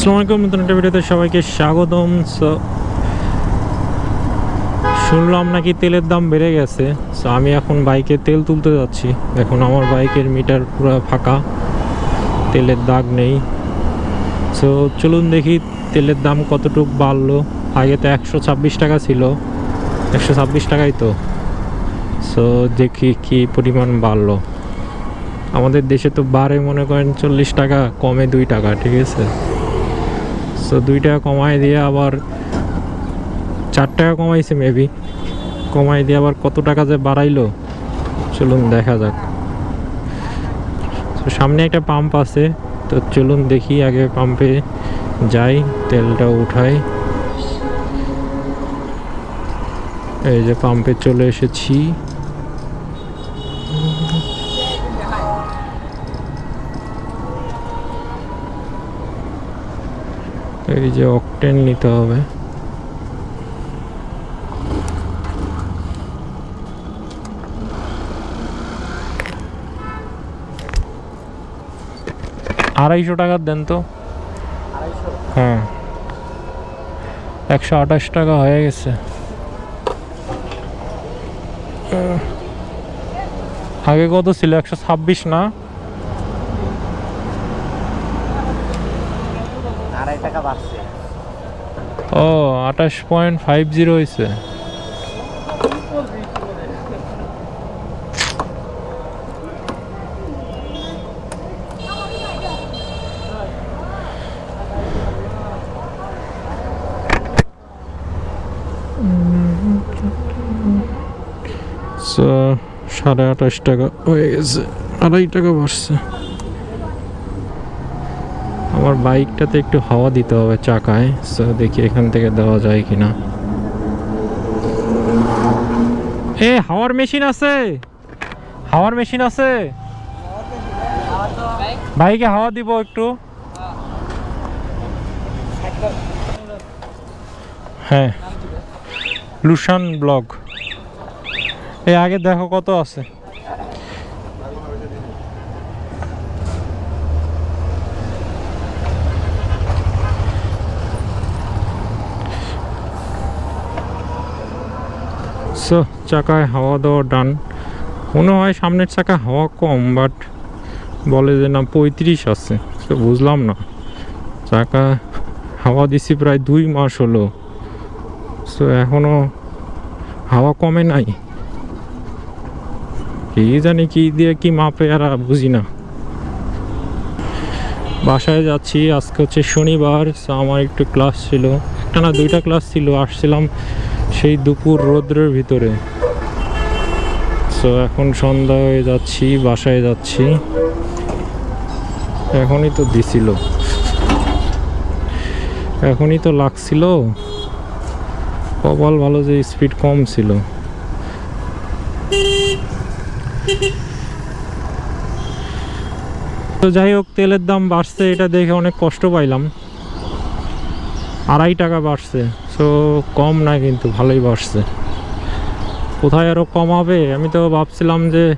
আসসালামু আলাইকুম, নতুন একটা ভিডিওতে সবাইকে স্বাগতম। সো শুনলাম নাকি তেলের দাম বেড়ে গেছে। সো আমি এখন বাইকে তেল তুলতে যাচ্ছি। এখন আমার বাইকের মিটার পুরো ফাঁকা, তেলের দাগ নেই। সো চলুন দেখি তেলের দাম কতটুক বাড়লো। আগে তো একশো ছাব্বিশ টাকা ছিল। একশো ছাব্বিশ টাকাই তো। সো দেখি কি পরিমাণ বাড়লো। আমাদের দেশে তো বাড়ে মনে করেন চল্লিশ টাকা, কমে দুই টাকা, ঠিক আছে? সো দুই টাকা কমায় দিয়ে আবার চার টাকা কমাইছে মেবি কমাই দিয়ে আবার কত টাকা যে বাড়াইলো। চলুন দেখা যাক। তো সামনে একটা পাম্প আছে। তো চলুন দেখি আগে পাম্পে যাই, তেলটা উঠাই। এই যে পাম্পে চলে এসেছি। এই যে অকটেন নিতে হবে। আড়াইশো টাকার দেন তো। হ্যাঁ। একশো আঠাশ টাকা হয়ে গেছে। আগে কত ছিল? একশো ছাব্বিশ না? টাকা বাড়ছে। ও, আঠাশ পয়েন্ট ফাইভ জিরো হয়েছে। সাড়ে আঠাশ টাকা হয়ে গেছে। আড়াই টাকা বাড়ছে। আমার বাইকটাতে একটু হাওয়া দিতে হবে চাকায় সো দেখি এখান থেকে দেওয়া যায় কি না এ, হাওয়ার মেশিন আছে! হাওয়ার মেশিন আছে! বাইকে হাওয়া দিব একটু। হ্যাঁ। লুসান ব্লগ। এই আগে দেখো কত আছে। সো, চাকায় হাওয়া দেওয়া ডান। মনে হয় সামনের চাকা হাওয়া কম, বাট বলে যে না, পঁয়ত্রিশ আছে। তো বুঝলাম না। চাকা হাওয়া দিছি প্রায় দুই মাস হলো। সো এখনও হাওয়া কমে নাই। কি জানি কি দিয়ে কি মাপে, আর বুঝি না। বাসায় যাচ্ছি, আজকে হচ্ছে শনিবার আমার একটু ক্লাস ছিল। একটা না দুইটা ক্লাস ছিল, আসছিলাম সেই দুপুর রোদ্রের ভিতরে। সো এখন সন্ধ্যা হয়ে যাচ্ছি, বাসায় যাচ্ছি। এখনই তো দিছিল। এখনই তো লাগছিল। কপাল ভালো যে স্পিড কম ছিল। তো যাই হোক, তেলের দাম বাড়ছে, এটা দেখে অনেক কষ্ট পাইলাম। আড়াই টাকা বাড়ছে। সো কম না কিন্তু, ভালোই বাড়ছে। কোথায় আরও কমাবে? আমি তো ভাবছিলাম যে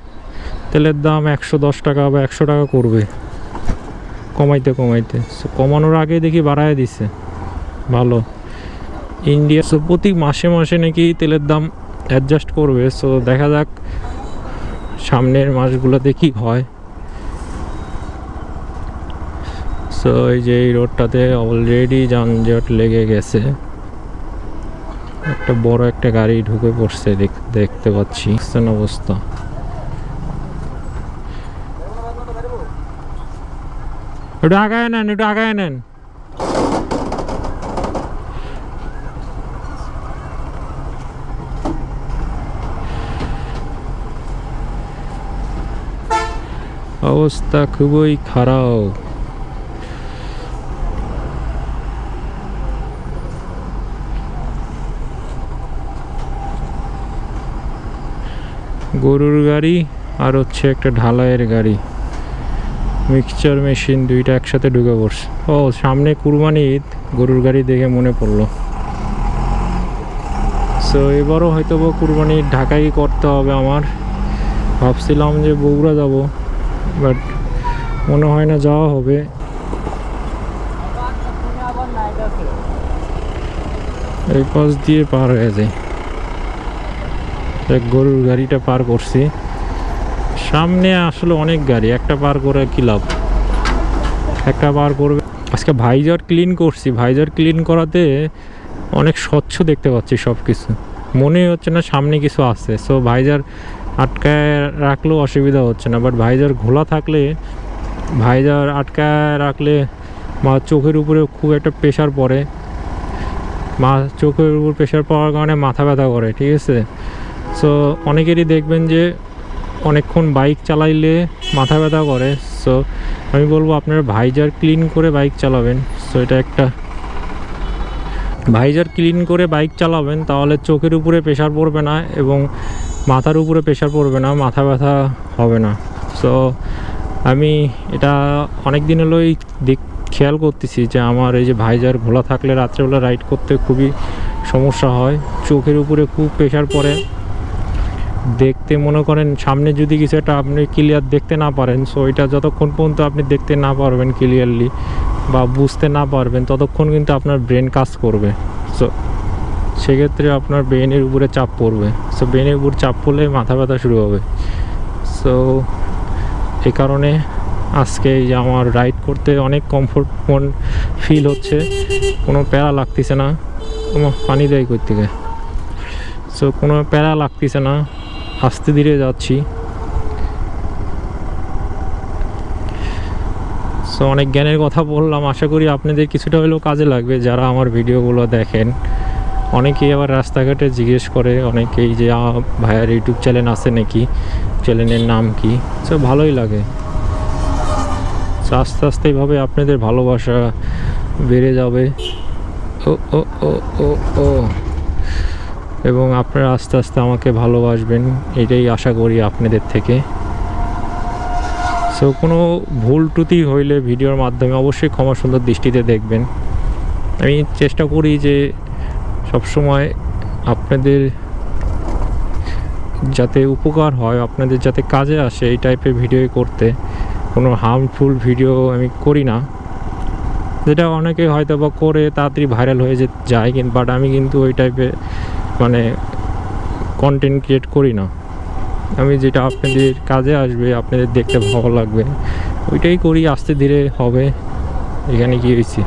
তেলের দাম একশো দশ টাকা বা একশো টাকা করবে। কমাইতে কমাইতে। সো কমানোর আগে দেখি বাড়ায় দিছে। ভালো। ইন্ডিয়া সো প্রতি মাসে মাসে নাকি তেলের দাম অ্যাডজাস্ট করবে। সো দেখা যাক সামনের মাসগুলোতে কি হয়। সো এই যে এই রোডটাতে অলরেডি যানজট লেগে গেছে। একটা বড় একটা গাড়ি ঢুকে পড়ছে দেখ- দেখতে পাচ্ছি। অবস্থা। একটু আগায় নেন, একটু আগায় নেন। অবস্থা খুবই খারাপ। গরুর গাড়ি আর হচ্ছে একটা ঢালাইয়ের গাড়ি। মিক্সচার মেশিন দুইটা একসাথে ঢুকে পড়ছে। ও, সামনে কুরবানি ঈদ, গরুর গাড়ি দেখে মনে পড়ল। সো এবারও হয়তো বা কুরবানি ঢাকাই করতে হবে আমার। ভাবছিলাম যে বগুড়া যাব বাট মনে হয় না যাওয়া হবে। এই পাশ দিয়ে পার হয়ে যায়। গরুর গাড়িটা পার করছি। সামনে আসলে অনেক গাড়ি, একটা পার করে কি লাভ? একটা পার করবে। আজকে ভাইজার ক্লিন করছি। ভাইজার ক্লিন করাতে অনেক স্বচ্ছ দেখতে পাচ্ছি সব কিছু মনে হচ্ছে না সামনে কিছু আছে। সো ভাইজার আটকায় রাখলেও অসুবিধা হচ্ছে না। বাট ভাইজার ঘোলা থাকলে, ভাইজার আটকায় রাখলে মা চোখের উপরে খুব একটা প্রেশার পড়ে। মা চোখের উপর প্রেশার পড়ার কারণে মাথা ব্যথা করে, ঠিক আছে? সো অনেকেরই দেখবেন যে অনেকক্ষণ বাইক চালাইলে মাথা ব্যথা করে। সো আমি বলব আপনারা ভাইজার ক্লিন করে বাইক চালাবেন। সো এটা একটা ভাইজার ক্লিন করে বাইক চালাবেন, তাহলে চোখের উপরে প্রেশার পড়বে না এবং মাথার উপরে প্রেশার পড়বে না, মাথা ব্যথা হবে না। সো আমি এটা অনেক দিন হলোই দিক খেয়াল করতেছি যে আমার এই যে ভাইজার ঘোলা থাকলে রাত্রেবেলা রাইড করতে খুবই সমস্যা হয়। চোখের উপরে খুব প্রেশার পড়ে। দেখতে মনে করেন, সামনে যদি কিছু একটা আপনি ক্লিয়ার দেখতে না পারেন সো এটা যতক্ষণ পর্যন্ত আপনি দেখতে না পারবেন ক্লিয়ারলি বা বুঝতে না পারবেন, ততক্ষণ কিন্তু আপনার ব্রেন কাজ করবে। সো সেক্ষেত্রে আপনার ব্রেনের উপরে চাপ পড়বে। সো ব্রেনের উপর চাপ পড়লে মাথা ব্যথা শুরু হবে। সো এই কারণে আজকে যে আমার রাইড করতে অনেক কমফোর্ট মন ফিল হচ্ছে, কোনো প্যারা লাগতেছে না। পানি দেয় করতে সো কোনো প্যারা লাগতেছে না। আস্তে ধীরে যাচ্ছি। সো অনেক জ্ঞানের কথা বললাম। আশা করি আপনাদের কিছুটা হলেও কাজে লাগবে যারা আমার ভিডিওগুলো দেখেন। অনেকেই আবার রাস্তাঘাটে জিজ্ঞেস করে, অনেকেই যে ভাইয়ার ইউটিউব চ্যানেল আছে নাকি? চ্যানেলের নাম কি? সো ভালোই লাগে। আস্তে আস্তে এইভাবে আপনাদের ভালোবাসা বেড়ে যাবে। ও ও ও ও ও। এবং আপনারা আস্তে আস্তে আমাকে ভালোবাসবেন, এটাই আশা করি আপনাদের থেকে। সো কোনো ভুল ত্রুটি হইলে ভিডিওর মাধ্যমে অবশ্যই ক্ষমা সুন্দর দৃষ্টিতে দেখবেন। আমি চেষ্টা করি যে সবসময় আপনাদের যাতে উপকার হয়, আপনাদের যাতে কাজে আসে এই টাইপের ভিডিও করতে। কোনো হার্মফুল ভিডিও আমি করি না। যেটা অনেকে হয়তো বা করে, তাড়াতাড়ি ভাইরাল হয়ে যায়, কিন্তু বাট আমি কিন্তু ওই টাইপের মানে কন্টেন্ট ক্রিয়েট করি না। আমি যেটা আপনাদের কাজে আসবে, আপনাদের দেখতে ভালো লাগবে, ওইটাই করি, আস্তে ধীরে হবে, এখানে গিয়েছি